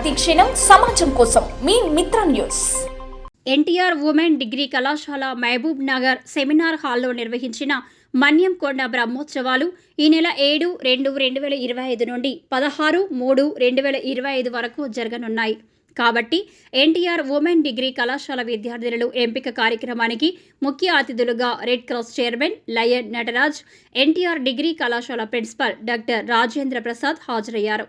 ప్రతిక్షణం సమాజం కోసం మీ మిత్ర న్యూస్. ఎన్టీఆర్ ఉమెన్ డిగ్రీ కళాశాల మహబూబ్ నగర్ సెమినార్ హాల్లో నిర్వహించిన మన్యం కొండ బ్రహ్మోత్సవాలు ఈ నెల ఏడు రెండు రెండు వేల ఇరవై ఐదు నుండి పదహారు మూడు రెండు వేల ఇరవై ఐదు వరకు జరగనున్నాయి. కాబట్టి ఎన్టీఆర్ ఉమెన్ డిగ్రీ కళాశాల విద్యార్థినులు ఎంపిక కార్యక్రమానికి ముఖ్య అతిథులుగా red cross chairman lion Nataraj NTR degree కళాశాల ప్రిన్సిపల్ డాక్టర్ రాజేంద్ర ప్రసాద్ హాజరయ్యారు.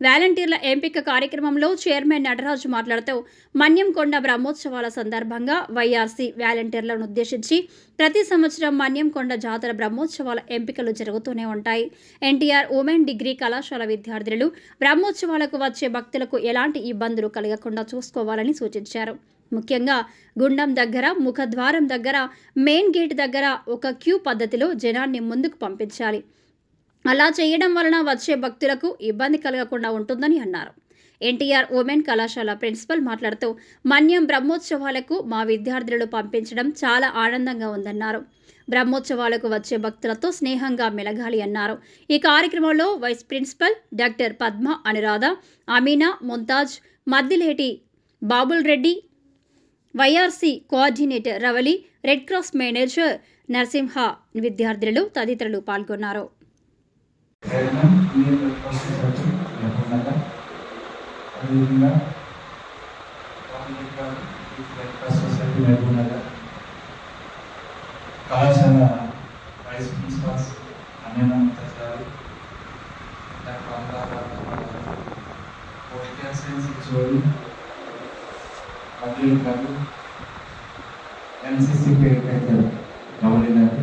వాలంటీర్ల ఎంపిక కార్యక్రమంలో చైర్మన్ నటరాజు మాట్లాడుతూ మన్యం కొండ బ్రహ్మోత్సవాల సందర్భంగా వైఆర్సీ వాలంటీర్లను ఉద్దేశించి ప్రతి సంవత్సరం మన్యం కొండ జాతర బ్రహ్మోత్సవాల ఎంపికలు జరుగుతూనే ఉంటాయి. ఎన్టీఆర్ ఉమెన్ డిగ్రీ కళాశాల విద్యార్థులు బ్రహ్మోత్సవాలకు వచ్చే భక్తులకు ఎలాంటి ఇబ్బందులు కలగకుండా చూసుకోవాలని సూచించారు. ముఖ్యంగా గుండం దగ్గర ముఖద్వారం దగ్గర మెయిన్ గేట్ దగ్గర ఒక క్యూ పద్ధతిలో జనాన్ని ముందుకు పంపించాలి. అలా చేయడం వలన వచ్చే భక్తులకు ఇబ్బంది కలగకుండా ఉంటుందని అన్నారు. ఎన్టీఆర్ ఉమెన్ కళాశాల ప్రిన్సిపల్ మాట్లాడుతూ మన్యం బ్రహ్మోత్సవాలకు మా విద్యార్థులను పంపించడం చాలా ఆనందంగా ఉందన్నారు. బ్రహ్మోత్సవాలకు వచ్చే భక్తులతో స్నేహంగా మెలగాలి అన్నారు. ఈ కార్యక్రమంలో vice principal doctor Padma Anuradha Ameena Mumtaz Maddileti Babul Reddy YRC coordinator Ravali red cross manager Narasimha విద్యార్థులు తదితరులు పాల్గొన్నారు. చైర్మన్ అదేవిధంగా సొసైటీ కళాశాల వైస్ ప్రిన్సిపాల్స్ అమీనా గారు పొలిటికల్ సైన్స్ హెచ్ఓడి అబ్దుల్ గారు ఎన్సిసి పేరు గౌరీ గారు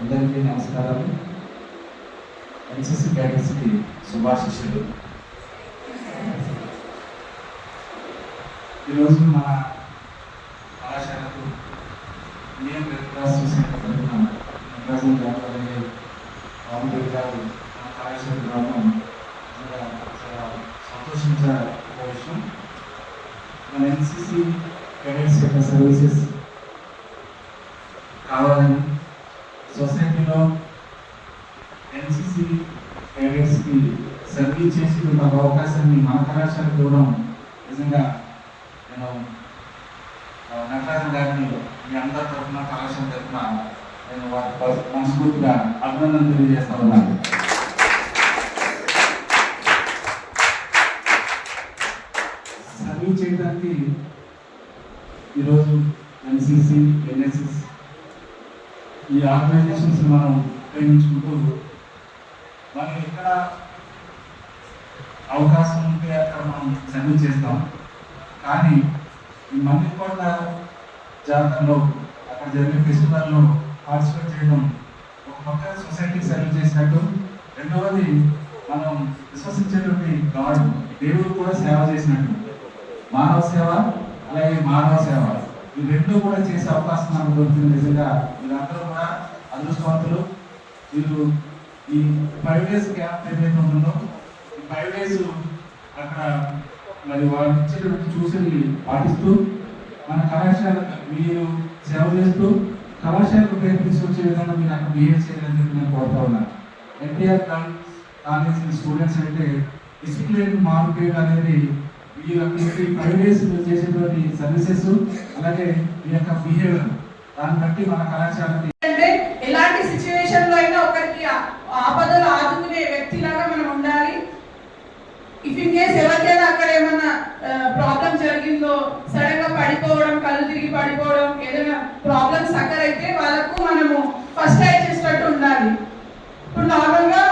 అందరికీ నమస్కారాలు ఎన్సిసి క్యాడర్స్కి శుభాశిష్యులు ఈరోజు మన కళాశాలకు నేను రెడ్ క్రాస్ సొసైటీ తరఫున నటరాజన్ గారు అలాగే రామదేవి గారు మన కళాశాల రావడం చాలా సంతోషించే ఒక విషయం. మన ఎన్సిసి క్యాడర్స్ యొక్క సర్వీసెస్ కావాలని సొసైటీలో ఎన్సిసి క్యాడెట్స్కి సర్వీస్ చేసి ఒక కళాశాలని మన కళాశాలకు ఇవ్వడం నిజంగా నేను నటరాజన్ గారిని మీ అందరి తరఫున కళాశాల తరఫున నేను వారి మనస్ఫూర్తిగా అభినందన తెలియజేస్తా ఉన్నాను. సర్వీస్ చేయడానికి ఈరోజు ఎన్సిసి ఎన్ఎస్ఎస్ ఈ ఆర్గనైజేషన్స్ మనం ఉపయోగించుకుంటూ మనం ఎక్కడ అవకాశం ఉంటే అక్కడ మనం సర్వీస్ చేస్తాం. కానీ ఈ మన్నికొండ జాతరలో అక్కడ జరిగే ఫెస్టివల్లో పార్టిసిపేట్ చేయడం ఒక పక్క సొసైటీ సెలవు చేసినట్టు రెండవది మనం విశ్వసించేటువంటి గాడ్ దేవుడు కూడా సేవ చేసినట్టు. మానవ సేవ అలాగే మానవ సేవ. ఈ రెండు కూడా చేసే అవకాశం నాకు దొరికింది నిజంగా. మీరందరూ కూడా అదృష్టవంతులు. మీరు ఈ ఫైవ్ డేస్ క్యాంప్ ఏదైతే ఉంటుందో ఫైవ్ డేస్ అక్కడ మరి వాళ్ళు ఇచ్చేటువంటి సూచనలు పాటిస్తూ మన కళాశాల మీరు సేవ చేస్తూ కళాశాలకు పేరు తీసుకొచ్చే విధంగా మీరు అక్కడ బిహేవ్ చేయాలని నేను కోరుతా ఉన్నాను ఎన్టీఆర్ కాలేజ్ స్టూడెంట్స్ అంటే డిసిప్లిన్ మార్పేయడం అనేది మీ యొక్క ఫైవ్ డేస్ చేసేటువంటి సర్వీసెస్ అలాగే మీ యొక్క బిహేవియర్. దాన్ని బట్టి మన కళాశాలకి ఇఫ్ ఇన్ కేస్ ఎవరికైనా అక్కడ ఏమన్నా ప్రాబ్లం జరిగిందో సడన్గా పడిపోవడం కళ్ళు తిరిగి పడిపోవడం ఏదైనా ప్రాబ్లమ్స్ అక్కడ అయితే వాళ్ళకు మనము ఫస్ట్ ఎయిడ్ చేసినట్టు ఉండాలి. ఇప్పుడు నార్మల్గా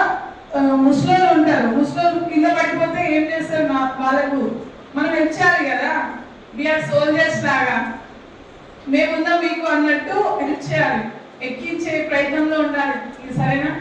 ముసలోళ్ళు ఉంటారు. ముసలోళ్ళు కింద పడిపోతే ఏం చేస్తారు మా వాళ్ళకు? మనం ఇచ్చాలి కదా? వీఆర్ సోల్జర్స్ లాగా. మేముందా మీకు అన్నట్టు హెల్ప్ చేయాలి. ఎక్కించే ప్రయత్నంలో ఉండాలి. ఇది సరేనా?